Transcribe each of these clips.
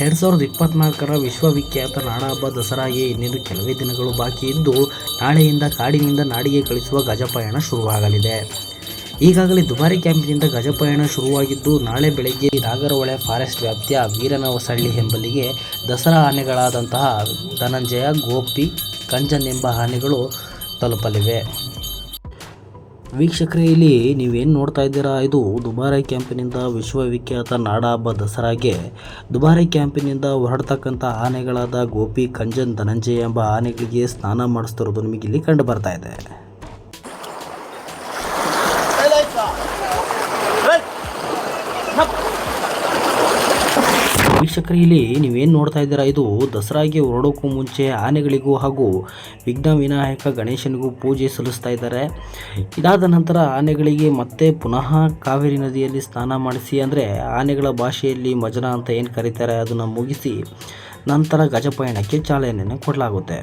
ಎರಡು ಸಾವಿರದ ಇಪ್ಪತ್ನಾಲ್ಕರ ವಿಶ್ವವಿಖ್ಯಾತ ನಾಡಹಬ್ಬ ದಸರಾಗೆ ಇನ್ನೇನು ಕೆಲವೇ ದಿನಗಳು ಬಾಕಿ ಇದ್ದು, ನಾಳೆಯಿಂದ ಕಾಡಿನಿಂದ ನಾಡಿಗೆ ಕಳಿಸುವ ಗಜಪಯಣ ಶುರುವಾಗಲಿದೆ. ಈಗಾಗಲೇ ದುಬಾರಿ ಕ್ಯಾಂಪಿನಿಂದ ಗಜಪಯಣ ಶುರುವಾಗಿದ್ದು, ನಾಳೆ ಬೆಳಗ್ಗೆ ನಾಗರಹೊಳೆ ಫಾರೆಸ್ಟ್ ವ್ಯಾಪ್ತಿಯ ವೀರನವಸಳ್ಳಿ ಎಂಬಲ್ಲಿಗೆ ದಸರಾ ಆನೆಗಳಾದಂತಹ ಧನಂಜಯ, ಗೋಪಿ, ಕಂಜನ್ ಎಂಬ ಆನೆಗಳು ತಲುಪಲಿವೆ. ವೀಕ್ಷಕರೇ ಇಲ್ಲಿ ನೀವೇನು ನೋಡ್ತಾ ಇದ್ದೀರಾ? ಇದು ದುಬಾರಿ ಕ್ಯಾಂಪಿನಿಂದ ವಿಶ್ವವಿಖ್ಯಾತ ನಾಡಹಬ್ಬ ದಸರಾಗೆ ದುಬಾರಿ ಕ್ಯಾಂಪಿನಿಂದ ಹೊರಡ್ತಕ್ಕಂಥ ಆನೆಗಳಾದ ಗೋಪಿ, ಕಂಜನ್, ಧನಂಜಯ ಎಂಬ ಆನೆಗಳಿಗೆ ಸ್ನಾನ ಮಾಡಿಸ್ತಿರೋದು ನಿಮಗೆ ಇಲ್ಲಿ ಕಂಡು ಬರ್ತಾ ಇದೆ. ವೀಕ್ಷಕರೇ ಇಲ್ಲಿ ನೀವೇನು ನೋಡ್ತಾ ಇದ್ದೀರಾ? ಇದು ದಸರಾಗೆ ಹೊರಡೋಕ್ಕೂ ಮುಂಚೆ ಆನೆಗಳಿಗೂ ಹಾಗೂ ವಿಘ್ನ ವಿನಾಯಕ ಗಣೇಶನಿಗೂ ಪೂಜೆ ಸಲ್ಲಿಸ್ತಾ ಇದ್ದಾರೆ. ಇದಾದ ನಂತರ ಆನೆಗಳಿಗೆ ಮತ್ತೆ ಪುನಃ ಕಾವೇರಿ ನದಿಯಲ್ಲಿ ಸ್ನಾನ ಮಾಡಿಸಿ, ಅಂದರೆ ಆನೆಗಳ ಭಾಷೆಯಲ್ಲಿ ಮಜನ ಅಂತ ಏನು ಕರೀತಾರೆ ಅದನ್ನು ಮುಗಿಸಿ ನಂತರ ಗಜಪಯಣಕ್ಕೆ ಚಾಲನೆಯನ್ನು ಕೊಡಲಾಗುತ್ತೆ.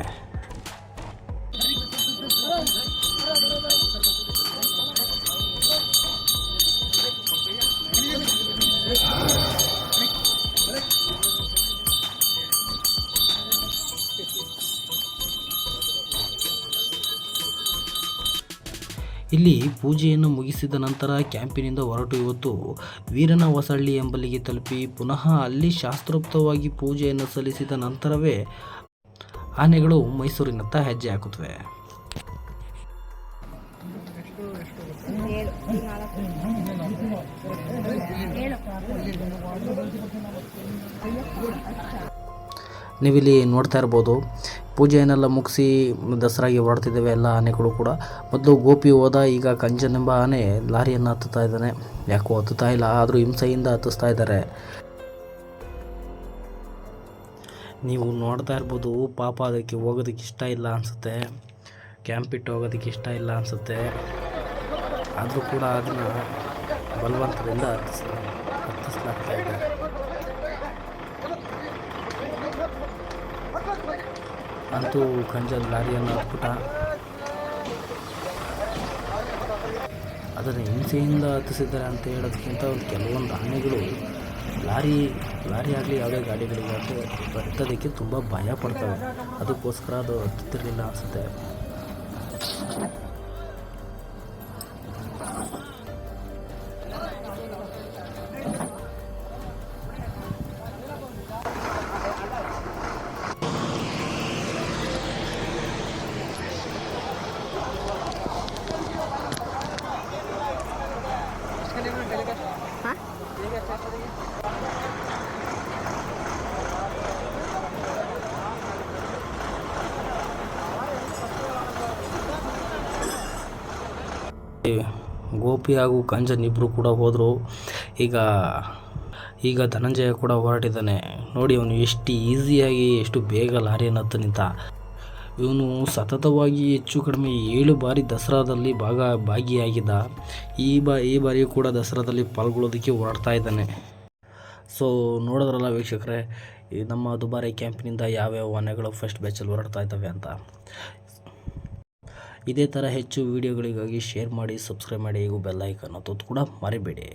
ಇಲ್ಲಿ ಪೂಜೆಯನ್ನು ಮುಗಿಸಿದ ನಂತರ ಕ್ಯಾಂಪಿನಿಂದ ಹೊರಟು ಇವತ್ತು ವೀರನ ಹೊಸಳ್ಳಿ ಎಂಬಲ್ಲಿಗೆ ತಲುಪಿ ಪುನಃ ಅಲ್ಲಿ ಶಾಸ್ತ್ರೋಕ್ತವಾಗಿ ಪೂಜೆಯನ್ನು ಸಲ್ಲಿಸಿದ ನಂತರವೇ ಆನೆಗಳು ಮೈಸೂರಿನತ್ತ ಹೆಜ್ಜೆ ಹಾಕುತ್ತವೆ. ನೀವಿಲ್ಲಿ ನೋಡ್ತಾ ಇರ್ಬೋದು ಪೂಜೆಯನ್ನೆಲ್ಲ ಮುಗಿಸಿ ದಸರಾಗೆ ಹೊರಡ್ತಿದ್ದೇವೆ ಎಲ್ಲ ಆನೆಗಳು ಕೂಡ. ಮೊದಲು ಗೋಪಿ ಹೋದ, ಈಗ ಕಂಚನ್ ಎಂಬ ಆನೆ ಲಾರಿಯನ್ನು ಹತ್ತುತ್ತಾ ಇದ್ದಾನೆ. ಯಾಕೋ ಹತ್ತುತ್ತಾ ಇಲ್ಲ, ಆದರೂ ಹಿಂಸೆಯಿಂದ ಹತ್ತಿಸ್ತಾ ಇದ್ದಾರೆ. ನೀವು ನೋಡ್ತಾ ಇರ್ಬೋದು, ಪಾಪ ಅದಕ್ಕೆ ಹೋಗೋದಕ್ಕೆ ಇಷ್ಟ ಇಲ್ಲ ಅನಿಸುತ್ತೆ. ಕ್ಯಾಂಪ್ ಇಟ್ಟು ಹೋಗೋದಕ್ಕೆ ಇಷ್ಟ ಇಲ್ಲ ಅನಿಸುತ್ತೆ. ಆದರೂ ಕೂಡ ಅದನ್ನು ಬಲವಂತದಿಂದ ಹತ್ತಿಸ್, ಹತ್ತಿಸ್ಲಾಗ್ತಾ ಇದೆ. ಅಂತೂ ಕಂಜನ್ ಲಾರಿಯನ್ನು ಹತ್ಬಿಟ್ಟ. ಅದನ್ನು ಹಿಂಸೆಯಿಂದ ಹತ್ತಿಸಿದ್ದಾರೆ ಅಂತ ಹೇಳೋದಕ್ಕಿಂತ ಒಂದು ಕೆಲವೊಂದು ಆನೆಗಳು ಲಾರಿ ಲಾರಿ ಆಗಲಿ ಯಾವುದೇ ಗಾಡಿಗಳಿಗಾಗಲಿ ಬರ್ತದಕ್ಕೆ ತುಂಬ ಭಯ ಪಡ್ತವೆ. ಅದಕ್ಕೋಸ್ಕರ ಅದು ಹತ್ತುತ್ತಿರಲಿಲ್ಲ ಅನಿಸುತ್ತೆ. ಗೋಪಿ ಹಾಗೂ ಕಂಜನ್ ಇಬ್ಬರು ಕೂಡ ಹೋದರು. ಈಗ ಈಗ ಧನಂಜಯ ಕೂಡ ಹೊರಟಿದ್ದಾನೆ. ನೋಡಿ ಅವನು ಎಷ್ಟು ಈಸಿಯಾಗಿ, ಎಷ್ಟು ಬೇಗ ಲಾರಿಯನ್ನು ಹತ್ತು ನಿಂತ. ಇವನು ಸತತವಾಗಿ ಹೆಚ್ಚು ಕಡಿಮೆ ಏಳು ಬಾರಿ ದಸರಾದಲ್ಲಿ ಭಾಗ, ಭಾಗಿಯಾಗಿದ್ದ. ಈ ಬಾ, ಈ ಬಾರಿಯೂ ಕೂಡ ದಸರಾದಲ್ಲಿ ಪಾಲ್ಗೊಳ್ಳೋದಕ್ಕೆ ಹೊರಡ್ತಾ ಇದ್ದಾನೆ. ಸೊ ನೋಡಿದ್ರಲ್ಲ ವೀಕ್ಷಕರೇ ನಮ್ಮ ದುಬಾರಿ ಕ್ಯಾಂಪಿನಿಂದ ಯಾವ್ಯಾವ ಆನೆಗಳು ಫಸ್ಟ್ ಬ್ಯಾಚಲ್ಲಿ ಹೊರಡ್ತಾ ಇದ್ದಾವೆ ಅಂತ. ಇದೇ ಥರ ಹೆಚ್ಚು ವೀಡಿಯೋಗಳಿಗಾಗಿ ಶೇರ್ ಮಾಡಿ ಸಬ್ಸ್ಕ್ರೈಬ್ ಮಾಡಿ ಹಾಗೂ ಬೆಲ್ ಐಕನ್ ಒತ್ತೋದು ಕೂಡ ಮರಿಬೇಡಿ.